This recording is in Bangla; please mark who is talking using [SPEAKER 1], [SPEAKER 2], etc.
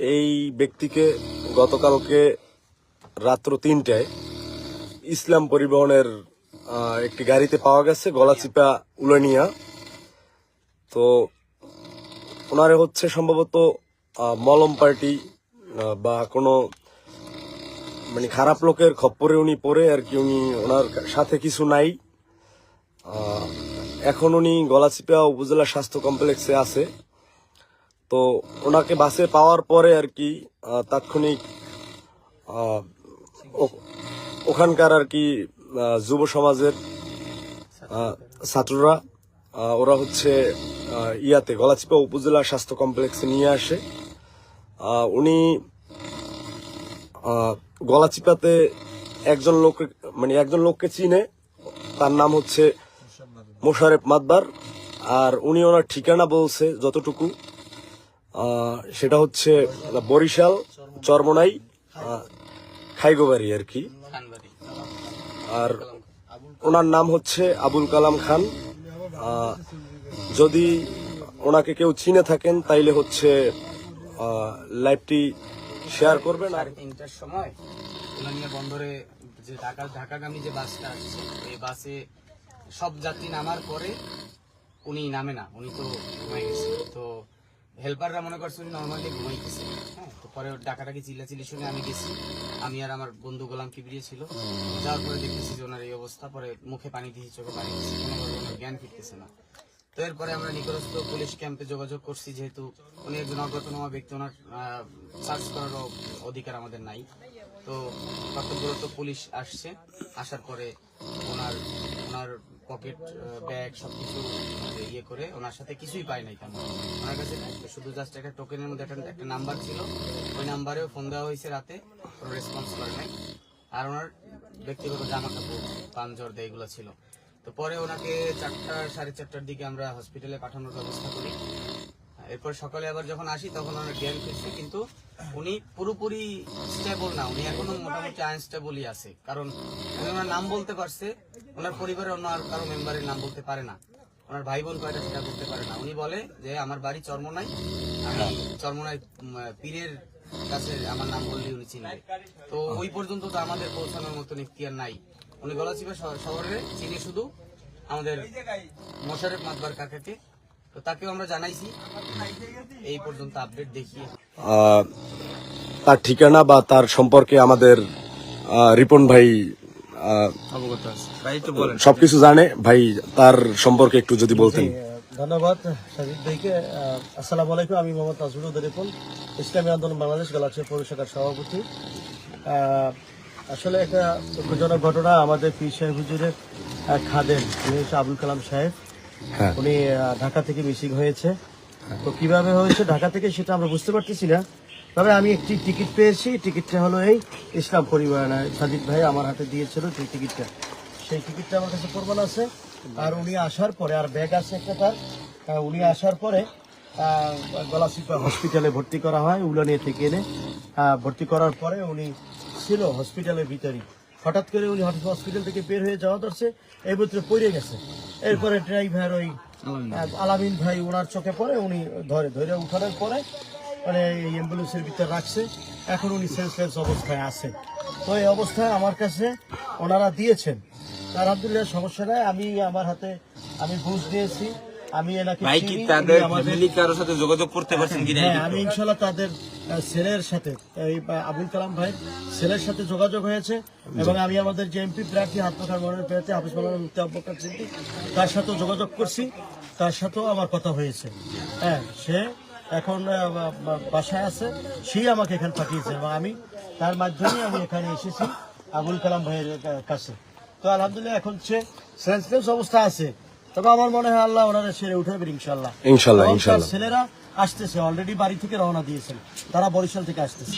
[SPEAKER 1] এই ব্যক্তিকে গতকালকে রাত্র তিনটায় ইসলাম পরিবহনের একটি গাড়িতে পাওয়া গেছে, গলাচিপা উলানিয়া। তো ওনারে হচ্ছে সম্ভবত মলম পার্টি বা কোনো মানে খারাপ লোকের খপ্পরে উনি পড়ে আর কি, উনি ওনার সাথে কিছু নাই। এখন উনি গলাচিপা উপজেলা স্বাস্থ্য কমপ্লেক্সে আছে। তো ওনাকে বাসে পাওয়ার পরে আর কি তাৎক্ষণিক ওখানকার আর কি যুব সমাজের ছাত্ররা ওরা হচ্ছে ইয়াতে গলাচিপা উপজেলা স্বাস্থ্য কমপ্লেক্সে নিয়ে আসে। উনি গলাচিপাতে একজন লোক মানে একজন লোককে চিনে, তার নাম হচ্ছে মোশারেফ মাদবার আর উনি ওনার ঠিকানা বলছে যতটুকু। সেটা হচ্ছে বরিশাল চরমনাই খাইগোবাড়ি আর কি। আর ওনার নাম হচ্ছে আবুল কালাম খান। যদি ওনাকে কেউ চিনে থাকেন তাইলে হচ্ছে লাইভটি শেয়ার করবেন আর
[SPEAKER 2] তিনটার সময় উলানিয়া বন্দরে যে ঢাকা ঢাকাগামী যে বাসটা আসছে এই বাসে সব যাত্রী নামার পরে উনি নামে না উনি তো ঘুমাই গেছে। তো হেল্পাররা মনে করছে উনি নর্মালি ঘুমাইতেছে। হ্যাঁ তো পরে ডাকাটাকি চিল্লাচিল্লি শুনে আমি গেছি। আমি আর আমার বন্ধু গোলাম কিবরিয়ে ছিল। যাওয়ার পরে দেখতেছি যে ওনার এই অবস্থা। পরে মুখে পানি দিয়ে চোখে পানি জ্ঞান ফিরতেছে না। তো এরপরে আমরা নিকটস্থ পুলিশ ক্যাম্পে যোগাযোগ করছি, যেহেতু উনি একজন অজ্ঞাতনামা ব্যক্তি। ওনার সার্চ করারও অধিকার আমাদের নাই। তো কর্তব্যরত পুলিশ আসছে। আসার পরে ওনার ওনার পকেট ব্যাগ সবকিছু ইয়ে করে ওনার সাথে কিছুই পাই নাই ওনার কাছে শুধু জাস্ট একটা টোকেনের মধ্যে একটা একটা নাম্বার ছিল। ওই নাম্বারেও ফোন দেওয়া হয়েছে রাতে। রেসপন্স করে নাই। আর ওনার ব্যক্তিগত জামা কাপড় দেয় এগুলো ছিল। তো পরে ওনাকে চারটা, সাড়ে চারটার দিকে আমরা হসপিটালে পাঠানোর ব্যবস্থা করি। এরপর সকালে আবার যখন আসি, তখন ওনার জ্ঞান ফিরছে কিন্তু উনি পুরোপুরি স্টেবল না। উনি এখনও মোটামুটি আনস্টেবলই আছে। কারণ উনি ওনার নাম বলতে পারছে, ওনার পরিবারের অন্য আর কারও মেম্বারের নাম বলতে পারে না। ওনার ভাই বোন কয়টা সেটা বলতে পারে না। উনি বলে যে, আমার বাড়ি চর্মনাই। আমি চর্মনাই পীরের কাছে আমার নাম বললে উনি চিনবে। তো ওই পর্যন্ত তো আমাদের পৌঁছানোর মতন ইখতিয়ার নাই। উনি গলাচিপা শহরে চিনি শুধু আমাদের মোশারেফ মাতবার কাকাকে। তো তাকেও আমরা জানাইছি। এই পর্যন্ত আপডেট দেখিয়ে।
[SPEAKER 1] তার ঠিকানা বা তার সম্পর্কে আমাদের রিপন ভাই আহ,
[SPEAKER 2] অবগত আছে। ভাই একটু বলেন।
[SPEAKER 1] সবকিছু জানে। ভাই তার সম্পর্কে একটু যদি বলতেন।
[SPEAKER 3] ধন্যবাদ সাজিদ ভাইকে। আসসালামু আলাইকুম আমি মোহাম্মদ তাজুল রিপন ইসলামী আন্দোলন বাংলাদেশ গলাচিয়া পৌর শাখার সভাপতি আসলে একটা দুঃখজনক ঘটনা আমাদের পীর সাহেব হুজুরের খাদেন আবুল কালাম সাহেব। উনি ঢাকা থেকে মিসিং হয়েছে। তো কীভাবে হয়েছে ঢাকা থেকে সেটা আমরা বুঝতে পারতেছি না। তবে আমি একটি টিকিট পেয়েছি। টিকিটটা হলো এই ইসলাম পরিবার সাজিদ ভাই আমার হাতে দিয়েছিল সেই টিকিটটা। সেই টিকিটটা আমার কাছে প্রমাণ আছে। আর উনি আসার পরে আর ব্যাগ আছে একটা তার উনি আসার পরে আহ, গলাচিপা হসপিটালে ভর্তি করা হয় উলানিয়া থেকে এনে। ভর্তি করার পরে উনি ছিল হসপিটালের ভিতরেই। হঠাৎ করে উনি হঠাৎ হসপিটাল থেকে বের হয়ে যাওয়া ধরছে এর ভিতরে পড়ে গেছে। এরপরে ড্রাইভার ওই আলামিন ভাই। ওনার চোখে পড়ে উনি ধরে ধরে উঠানোর পরে মানে এই অ্যাম্বুলেন্সের ভিতরে রাখছে। এখন উনি সেন্সলেস অবস্থায় আছে। তো এই অবস্থায় আমার কাছে ওনারা দিয়েছেন। তা আলহামদুলিল্লাহ সমস্যা নাই আমি আমার হাতে আমি ঘুষ দিয়েছি। আমি এনাকে
[SPEAKER 4] ভাই কি তাদের
[SPEAKER 3] উনি
[SPEAKER 4] ফ্যামিলি কারোর সাথে যোগাযোগ করতে পারছেন কিনা
[SPEAKER 3] হ্যাঁ আমি তাদের ছেলের সাথে এই আবুল কালাম ভাই ছেলের সাথে যোগাযোগ হয়েছে এবং আমি আমাদের যে এমপি প্রার্থী মনোনয়ন প্রার্থী হাফিজ মালানা মুক্তি আব্বাকার সিদ্দিক তার সাথেও যোগাযোগ করছি তার সাথেও আমার কথা হয়েছে। হ্যাঁ সে এখন বাসায় আছে সেই আমাকে এখানে পাঠিয়েছে এবং আমি তার মাধ্যমে আমি এখানে এসেছি আবুল কালাম ভাইয়ের কাছে। তো আলহামদুলিল্লাহ এখন সে সেন্সলেস অবস্থা আছে। তবে আমার মনে হয় আল্লাহ ওনারা সেরে উঠাবেন ইনশাল্লাহ
[SPEAKER 1] ইনশাল্লাহ ইনশাল্লাহ
[SPEAKER 3] ছেলেরা আসতেছে অলরেডি বাড়ি থেকে রওনা দিয়েছেন। তারা বরিশাল থেকে আসতেছে।